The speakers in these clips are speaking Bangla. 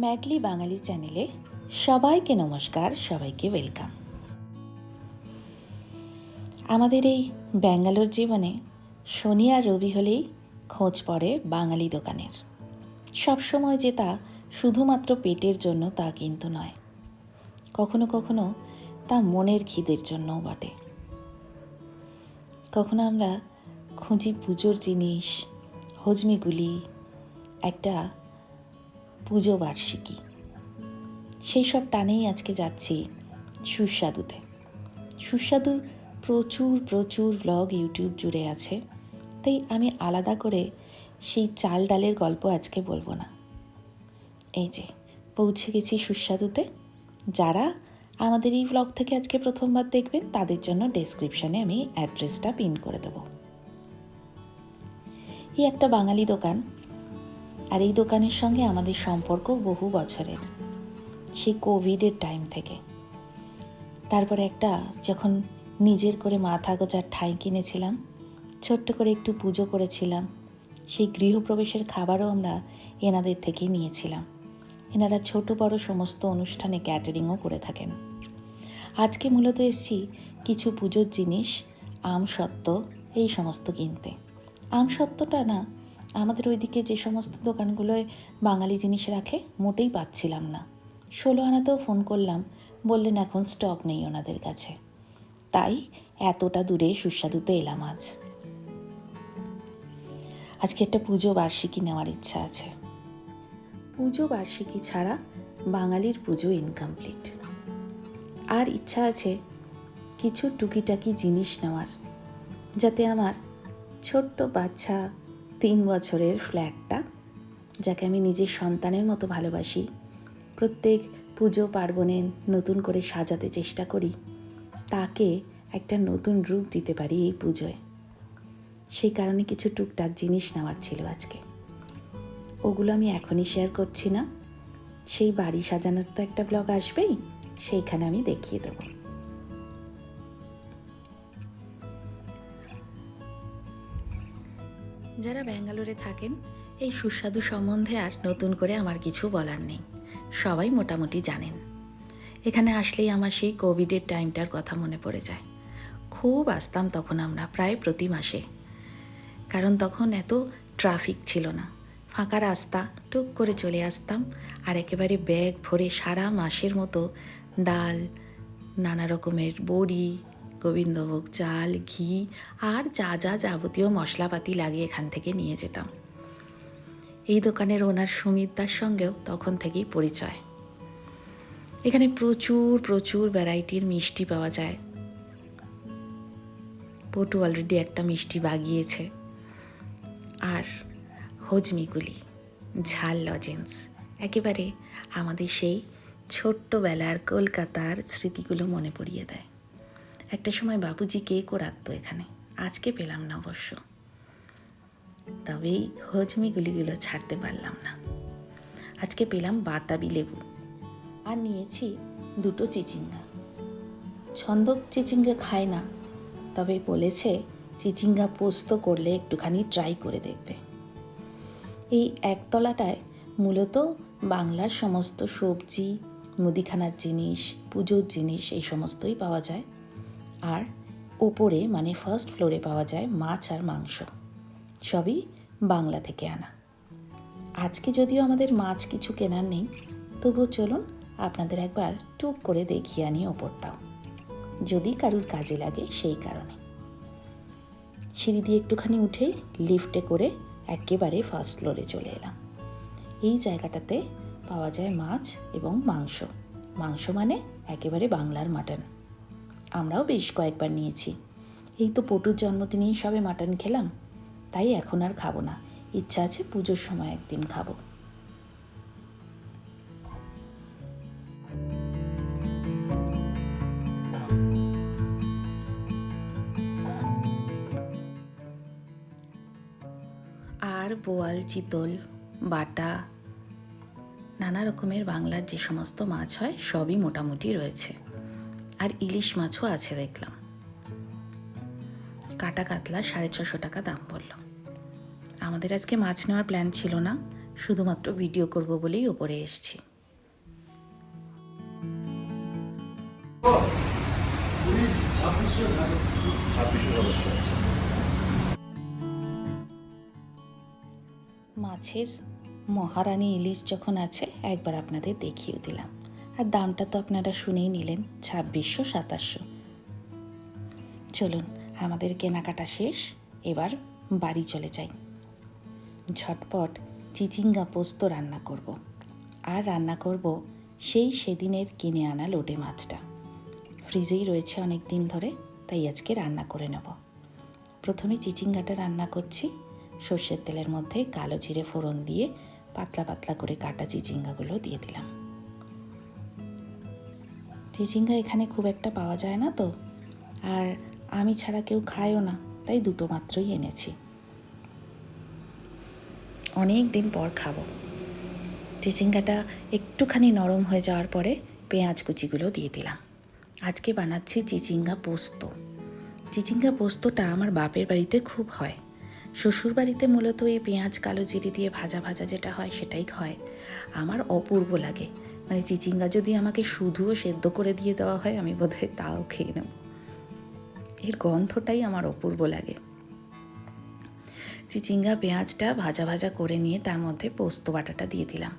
ম্যাডলি বাঙালি চ্যানেলে সবাইকে নমস্কার, সবাইকে ওয়েলকাম। আমাদের এই ব্যাঙ্গালোর জীবনে শনি আর রবি হলেই খোঁজ পড়ে বাঙালি দোকানের। সবসময় যে তা শুধুমাত্র পেটের জন্য তা কিন্তু নয়, কখনো কখনো তা মনের খিদের জন্যও বটে। কখনো আমরা খুঁজি পুজোর জিনিস, হজমিগুলি, একটা পুজো বার্ষিকী। সেই সব টানেই আজকে যাচ্ছি সুস্বাদুতে। সুস্বাদুর প্রচুর প্রচুর ব্লগ ইউটিউব জুড়ে আছে, তাই আমি আলাদা করে সেই চাল ডালের গল্প আজকে বলব না। এই যে, পৌঁছে গেছি সুস্বাদুতে। যারা আমাদের এই ব্লগ থেকে আজকে প্রথমবার দেখবেন, তাদের জন্য ডেসক্রিপশানে আমি অ্যাড্রেসটা পিন করে দেবো। এই একটা বাঙালি দোকান আর এই দোকানের সঙ্গে আমাদের সম্পর্ক বহু বছরের। সেই কোভিডের টাইম থেকে। তারপরে একটা যখন নিজের করে মাথা গোজার ঠাঁই কিনেছিলাম, ছোট্ট করে একটু পুজো করেছিলাম, সেই গৃহপ্রবেশের খাবারও আমরা এনাদের থেকে নিয়েছিলাম। এনারা ছোট বড় সমস্ত অনুষ্ঠানে ক্যাটারিংও করে থাকেন। আজকে মূলত এসছি কিছু পুজোর জিনিস আম সত্ত্ব এই সমস্ত কিনতে। আম সত্ত্বটা না আমাদের ওইদিকে যে সমস্ত দোকানগুলোয় বাঙালি জিনিস রাখে, মোটেই পাচ্ছিলাম না। ষোলো আনাতেও ফোন করলাম, বললেন এখন স্টক নেই ওনাদের কাছে। তাই এতটা দূরে সুস্বাদুতে এলাম আজ। আজকে একটা পুজো বার্ষিকী নেওয়ার ইচ্ছা আছে। পুজো বার্ষিকী ছাড়া বাঙালির পুজো ইনকমপ্লিট আর ইচ্ছা আছে কিছু টুকিটাকি জিনিস নেওয়ার, যাতে আমার ছোট্ট বাচ্চা তিন বছরের ফ্ল্যাটটা, যাকে আমি নিজের সন্তানের মতো ভালোবাসি। প্রত্যেক পুজো পার্বণে নতুন করে সাজাতে চেষ্টা করি। তাকে একটা নতুন রূপ দিতে পারি এই পুজোয়। সেই কারণে কিছু টুকটাক জিনিস নেওয়ার ছিল আজকে। ওগুলো আমি এখনই শেয়ার করছি না। সেই বাড়ি সাজানোর তো একটা ব্লগ আসবেই, সেইখানে আমি দেখিয়ে দেবো। যারা ব্যাঙ্গালোরে থাকেন, এই সুস্বাদু সম্বন্ধে আর নতুন করে আমার কিছু বলার নেই। সবাই মোটামুটি জানেন। এখানে আসলেই আমার সেই কোভিডের টাইমটার কথা মনে পড়ে যায়। খুব আসতাম তখন আমরা প্রায় প্রতি মাসে। কারণ তখন এত ট্রাফিক ছিল না। ফাঁকা রাস্তা, টুক করে চলে আসতাম আর একেবারে ব্যাগ ভরে সারা মাসের মতো ডাল, নানা রকমের বড়ি গোবিন্দভোগ চাল, ঘি আর যা যা যাবতীয় মশলাপাতি লাগিয়ে এখান থেকে নিয়ে যেতাম। এই দোকানের ওনার সুমিতদার সঙ্গেও তখন থেকেই পরিচয়। এখানে প্রচুর প্রচুর ভ্যারাইটির মিষ্টি পাওয়া যায়। পটু অলরেডি একটা মিষ্টি বাগিয়েছে। আর হজমিগুলি, ঝাল লজেন্স, একেবারে আমাদের সেই ছোট্টবেলার কলকাতার স্মৃতিগুলো মনে পড়িয়ে দেয়। একটা সময় বাবুজি কেকও রাখতো এখানে? আজকে পেলাম না অবশ্য। তবে এই হজমিগুলিগুলো ছাড়তে পারলাম না। আজকে পেলাম বাতাবি লেবু। আর নিয়েছি দুটো চিচিঙ্গা। ছন্দক চিচিঙ্গা খায় না, তবে বলেছে চিচিঙ্গা পোস্ত করলে একটুখানি ট্রাই করে দেখবে। এই একতলাটায় মূলত বাংলার সমস্ত সবজি, মুদিখানার জিনিস, পুজোর জিনিস এই সমস্তই পাওয়া যায়। আর ওপরে মানে ফার্স্ট ফ্লোরে পাওয়া যায় মাছ আর মাংস। সবই বাংলা থেকে আনা। আজকে যদিও আমাদের মাছ কিছু কেনার নেই, তবুও চলুন আপনাদের একবার টুক করে দেখিয়ে আনি ওপরটাও। যদি কারুর কাজে লাগে সেই কারণে। সিঁড়ি দিয়ে একটুখানি উঠে লিফটে করে একেবারে ফার্স্ট ফ্লোরে চলে এলাম। এই জায়গাটাতে পাওয়া যায় মাছ এবং মাংস। মাংস মানে একেবারে বাংলার মাটন আমরাও বেশ কয়েকবার নিয়েছি। এই তো পটুর জন্মদিনেই সবে মাটন খেলাম। তাই এখন আর খাব না। ইচ্ছা আছে পুজোর সময় একদিন খাব। আর বোয়াল, চিতল, বাটা, নানা রকমের বাংলার যে সমস্ত মাছ হয়, সবই মোটামুটি রয়েছে। আর ইলিশ মাছও আছে দেখলাম। কাটা কাতলা সাড়ে ছশো টাকা দাম বলল। আমাদের আজকে মাছ নেওয়ার প্ল্যান ছিল না, শুধুমাত্র ভিডিও করব বলেই ওপরে এসছি। মাছের মহারানী ইলিশ যখন আছে, একবার আপনাদের দেখিয়ে দিলাম। আর দামটা তো আপনারা শুনেই নিলেন, ছাব্বিশশো, সাতাশশো। চলুন, আমাদের কেনাকাটা শেষ, এবার বাড়ি চলে যাই। ঝটপট চিচিঙ্গা পোস্ত রান্না করব। আর রান্না করব সেই সেদিনের কিনে আনা লোটে মাছটা। ফ্রিজেই রয়েছে অনেক দিন ধরে, তাই আজকে রান্না করে নেব। প্রথমে চিচিঙ্গাটা রান্না করছি, সর্ষের তেলের মধ্যে কালো জিরে ফোড়ন দিয়ে পাতলা পাতলা করে কাটা চিচিঙ্গাগুলো দিয়ে দিলাম। চিচিঙ্গা এখানে খুব একটা পাওয়া যায় না তো। আর আমি ছাড়া কেউ খায়ও না, তাই দুটো মাত্রই এনেছি। অনেক দিন পর খাব। চিচিঙ্গাটা একটুখানি নরম হয়ে যাওয়ার পরে পেঁয়াজ কুচিগুলো দিয়ে দিলাম। আজকে বানাচ্ছি চিচিঙ্গা পোস্ত। চিচিঙ্গা পোস্তটা আমার বাপের বাড়িতে খুব হয়। শ্বশুর বাড়িতে মূলত এই পেঁয়াজ, কালো জিরি দিয়ে ভাজা ভাজা যেটা হয় সেটাই হয়। আমার অপূর্ব লাগে। মানে চিচিঙ্গা যদি আমাকে শুধুও সেদ্ধ করে দিয়ে দেওয়া হয়, আমি বোধহয় তাও খেয়ে নেব। এর গন্ধটাই আমার অপূর্ব লাগে। চিচিঙ্গা পেঁয়াজটা ভাজা ভাজা করে নিয়ে তার মধ্যে পোস্ত বাটাটা দিয়ে দিলাম।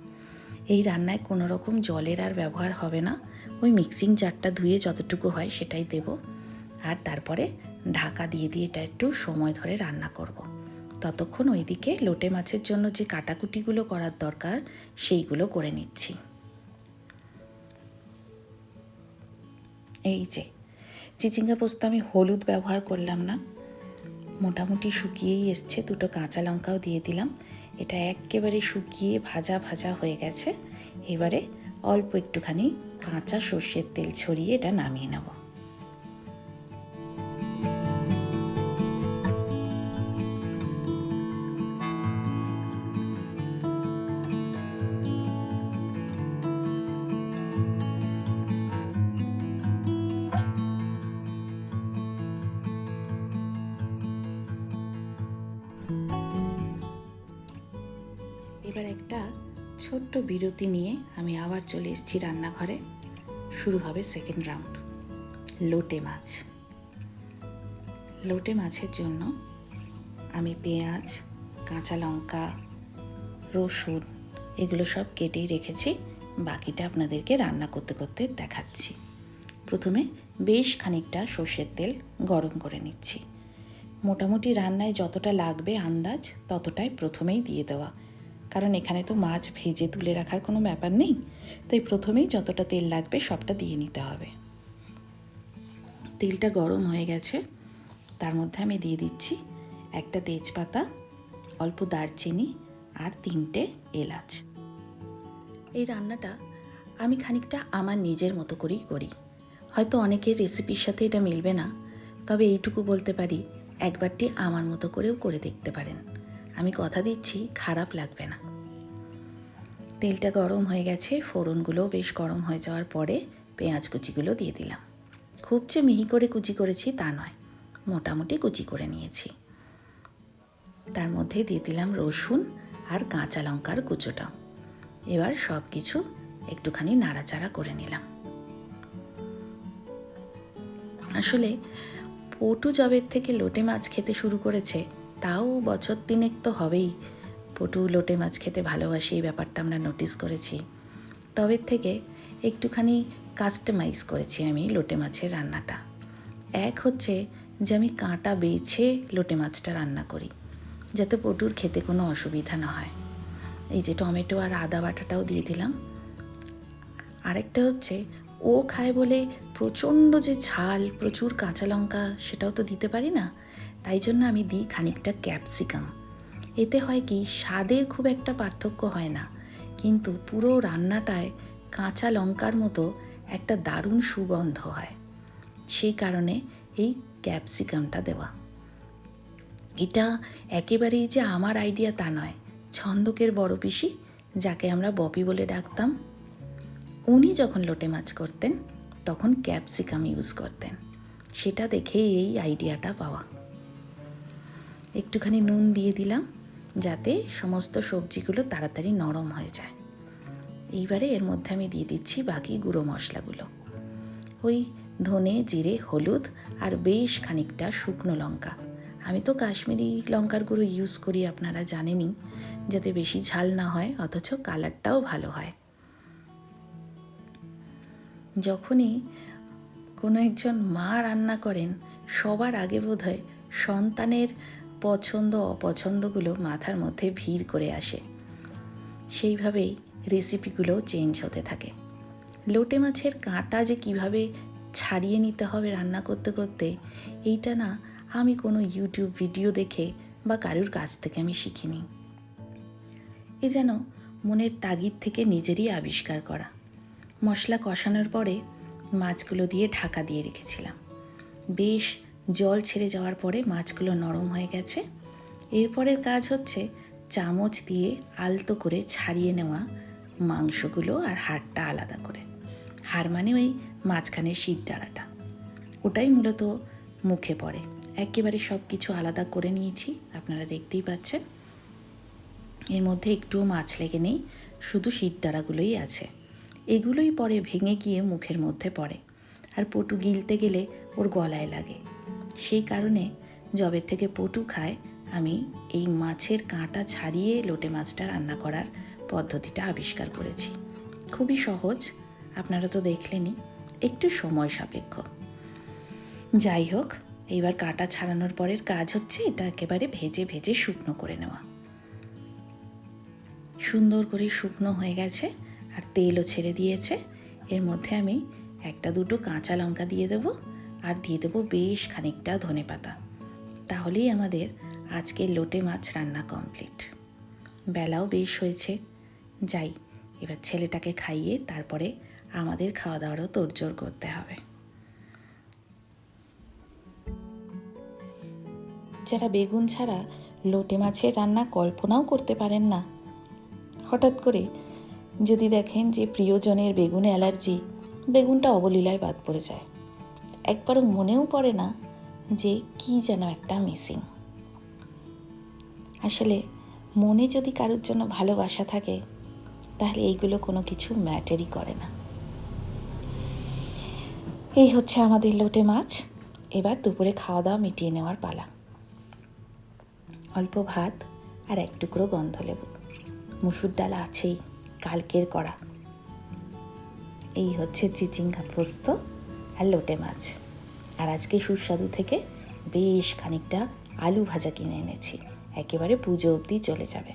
এই রান্নায় কোনো রকম জলের আর ব্যবহার হবে না। ওই মিক্সিং জারটা ধুয়ে যতটুকু হয় সেটাই দেব। আর তারপরে ঢাকা দিয়ে দিয়ে এটা একটু সময় ধরে রান্না করব। ততক্ষণ ওইদিকে লোটে মাছের জন্য যে কাটাকুটিগুলো করার দরকার, সেইগুলো করে নিচ্ছি। এই যে, চিচিঙ্গা পোস্ত আমি হলুদ ব্যবহার করলাম না। মোটামুটি শুকিয়েই এসছে, দুটো কাঁচা লঙ্কাও দিয়ে দিলাম। এটা একেবারে শুকিয়ে ভাজা ভাজা হয়ে গেছে। এবারে অল্প একটুখানি কাঁচা সর্ষের তেল ছড়িয়ে এটা নামিয়ে নেব। ছোট্ট বিরতি নিয়ে আমি আবার চলে এসেছি রান্নাঘরে। শুরু হবে সেকেন্ড রাউন্ড লোটে মাছ। লোটে মাছের জন্য আমি পেঁয়াজ, কাঁচা লঙ্কা, রসুন এগুলো সব কেটেই রেখেছি। বাকিটা আপনাদেরকে রান্না করতে করতে দেখাচ্ছি। প্রথমে বেশ খানিকটা সর্ষের তেল গরম করে নিচ্ছি। মোটামুটি রান্নায় যতটা লাগবে আন্দাজ ততটাই প্রথমেই দিয়ে দেওয়া। কারণ এখানে তো মাছ ভেজে তুলে রাখার কোনো ব্যাপার নেই। তাই প্রথমেই যতটা তেল লাগবে সবটা দিয়ে নিতে হবে। তেলটা গরম হয়ে গেছে। তার মধ্যে আমি দিয়ে দিচ্ছি একটা তেজপাতা, অল্প দারচিনি আর তিনটে এলাচ। এই রান্নাটা আমি খানিকটা আমার নিজের মতো করেই করি। হয়তো অনেকের রেসিপির সাথে এটা মিলবে না, তবে এইটুকু বলতে পারি, একবারটি আমার মতো করেও করে দেখতে পারেন। আমি কথা দিচ্ছি, খারাপ লাগবে না। তেলটা গরম হয়ে গেছে ফোড়নগুলো বেশ গরম হয়ে যাওয়ার পরে পেঁয়াজ কুচিগুলো দিয়ে দিলাম। খুব যে মিহি করে কুচি করেছি তা নয়, মোটামুটি কুচি করে নিয়েছি। তার মধ্যে দিয়ে দিলাম রসুন আর কাঁচা লঙ্কার কুচোটা। এবার সব কিছু একটুখানি নাড়াচাড়া করে নিলাম। আসলে পটু জবের থেকে লোটে মাছ খেতে শুরু করেছে তাও বছর তিনেক তো হবেই। পটু লোটে মাছ খেতে ভালোবাসি এই ব্যাপারটা আমরা নোটিস করেছি। তবে থেকে একটুখানি কাস্টমাইজ করেছি আমি লোটে মাছের রান্নাটা। এক হচ্ছে যে আমি কাঁটা বেছে লোটে মাছটা রান্না করি, যাতে পটুর খেতে কোনো অসুবিধা না হয়। এই যে টমেটো আর আদা বাটাটাও দিয়ে দিলাম। আরেকটা হচ্ছে ও খায় বলে প্রচণ্ড যে ঝাল, প্রচুর কাঁচা লঙ্কা সেটাও তো দিতে পারি না? তাই জন্য আমি দিই খানিকটা ক্যাপসিকাম। এতে হয় কি, স্বাদের খুব একটা পার্থক্য হয় না। কিন্তু পুরো রান্নাটায় কাঁচা লঙ্কার মতো একটা দারুণ সুগন্ধ হয়। সেই কারণে এই ক্যাপসিকামটা দেওয়া। এটা একেবারেই যে আমার আইডিয়া তা নয়। ছন্দকের বড় পিসি, যাকে আমরা বপি বলে ডাকতাম, উনি যখন লোটে মাছ করতেন, তখন ক্যাপসিকাম ইউজ করতেন। সেটা দেখেই এই আইডিয়াটা পাওয়া। একটুখানি নুন দিয়ে দিলাম যাতে সমস্ত সবজিগুলো তাড়াতাড়ি নরম হয়ে যায়। এইবারে এর মধ্যে আমি দিয়ে দিচ্ছি বাকি গুঁড়ো মশলাগুলো। ওই ধনে, জিরে, হলুদ আর বেশ খানিকটা শুকনো লঙ্কা। আমি তো কাশ্মীরি লঙ্কার গুঁড়ো ইউজ করি আপনারা জানেনই, যাতে বেশি ঝাল না হয়, অথচ কালারটাও ভালো হয়। যখনই কোনো একজন মা রান্না করেন, সবার আগে বোধহয় সন্তানের পছন্দ অপছন্দগুলো মাথার মধ্যে ভিড় করে আসে। সেইভাবেই রেসিপিগুলো চেঞ্জ হতে থাকে। লোটে মাছের কাঁটা যে কীভাবে ছাড়িয়ে নিতে হবে রান্না করতে করতে, এইটা না আমি কোনো ইউটিউব ভিডিও দেখে বা কারুর কাছ থেকে আমি শিখিনি। এ যেন মনের তাগিদ থেকে নিজেরই আবিষ্কার করা। মশলা কষানোর পরে মাছগুলো দিয়ে ঢাকা দিয়ে রেখেছিলাম। বেশ জল ছেড়ে যাওয়ার পরে মাছগুলো নরম হয়ে গেছে। এরপরের কাজ হচ্ছে চামচ দিয়ে আলতো করে ছাড়িয়ে নেওয়া মাংসগুলো আর হাড়টা আলাদা করে। হাড় মানে ওই মাঝখানের শীত ডাড়াটা ওটাই মূলত মুখে পড়ে। একেবারে সব কিছু আলাদা করে নিয়েছি, আপনারা দেখতেই পাচ্ছেন। এর মধ্যে একটুও মাছ লেগে নেই, শুধু শীতদাঁড়াগুলোই আছে। এগুলোই পরে ভেঙে গিয়ে মুখের মধ্যে পড়ে। আর পটু গিলতে গেলে ওর গলায় লাগে। সেই কারণে জবের থেকে পটু খায়, আমি এই মাছের কাঁটা ছাড়িয়ে লোটে মাছটা রান্না করার পদ্ধতিটা আবিষ্কার করেছি। খুবই সহজ, আপনারা তো দেখলেনই, একটু সময় সাপেক্ষ। যাই হোক, এইবার কাঁটা ছাড়ানোর পরের কাজ হচ্ছে এটা একেবারে ভেজে ভেজে শুকনো করে নেওয়া। সুন্দর করে শুকনো হয়ে গেছে আর তেলও ছেড়ে দিয়েছে। এর মধ্যে আমি একটা দুটো কাঁচা লঙ্কা দিয়ে দেবো। আর দিয়ে দেবো বেশ খানিকটা ধনে পাতা। তাহলেই আমাদের আজকের লোটে মাছ রান্না কমপ্লিট বেলাও বেশ হয়েছে। যাই, এবার ছেলেটাকে খাইয়ে তারপরে আমাদের খাওয়া দাওয়ারও তোড়জোড় করতে হবে। যারা বেগুন ছাড়া লোটে মাছের রান্না কল্পনাও করতে পারেন না, হঠাৎ করে যদি দেখেন যে প্রিয়জনের বেগুন অ্যালার্জি, বেগুনটা অবলীলায় বাদ পড়ে যায়। একবারও মনেও পড়ে না যে কি যেন একটা মিসিং আসলে মনে যদি কারোর জন্য ভালোবাসা থাকে, তাহলে এইগুলো কোনো কিছু ম্যাটারই করে না। এই হচ্ছে আমাদের লোটে মাছ। এবার দুপুরে খাওয়া দাওয়া মিটিয়ে নেওয়ার পালা। অল্প ভাত আর এক টুকরো গন্ধ লেবু মুসুর ডাল আছেই, কালকের করা এই হচ্ছে চিচিঙ্গা পোস্ত। আর লোটে মাছ। আর আজকে সুস্বাদু থেকে বেশ খানিকটা আলু ভাজা কিনে এনেছি। একেবারে পুজো অবধি চলে যাবে।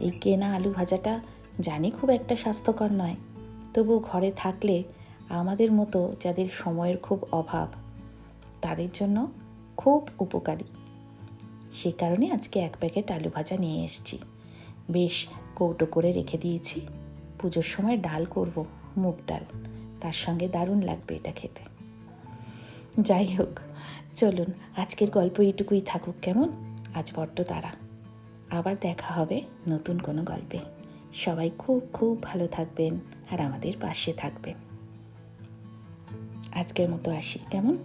এই কেনা আলু ভাজাটা জানি খুব একটা স্বাস্থ্যকর নয়। তবু ঘরে থাকলে আমাদের মতো যাদের সময়ের খুব অভাব, তাদের জন্য খুব উপকারী। সে কারণে আজকে এক প্যাকেট আলু ভাজা নিয়ে এসেছি। বেশ কৌটো করে রেখে দিয়েছি। পুজোর সময় ডাল করব, মুগ ডাল। তার সঙ্গে দারুণ লাগবে এটা খেতে। যাই হোক, চলুন, আজকের গল্প এটুকুই থাকুক কেমন? আজ বড্ড তারা আবার দেখা হবে নতুন কোনো গল্পে। সবাই খুব খুব ভালো থাকবেন আর আমাদের পাশে থাকবেন। আজকের মতো আসি, কেমন?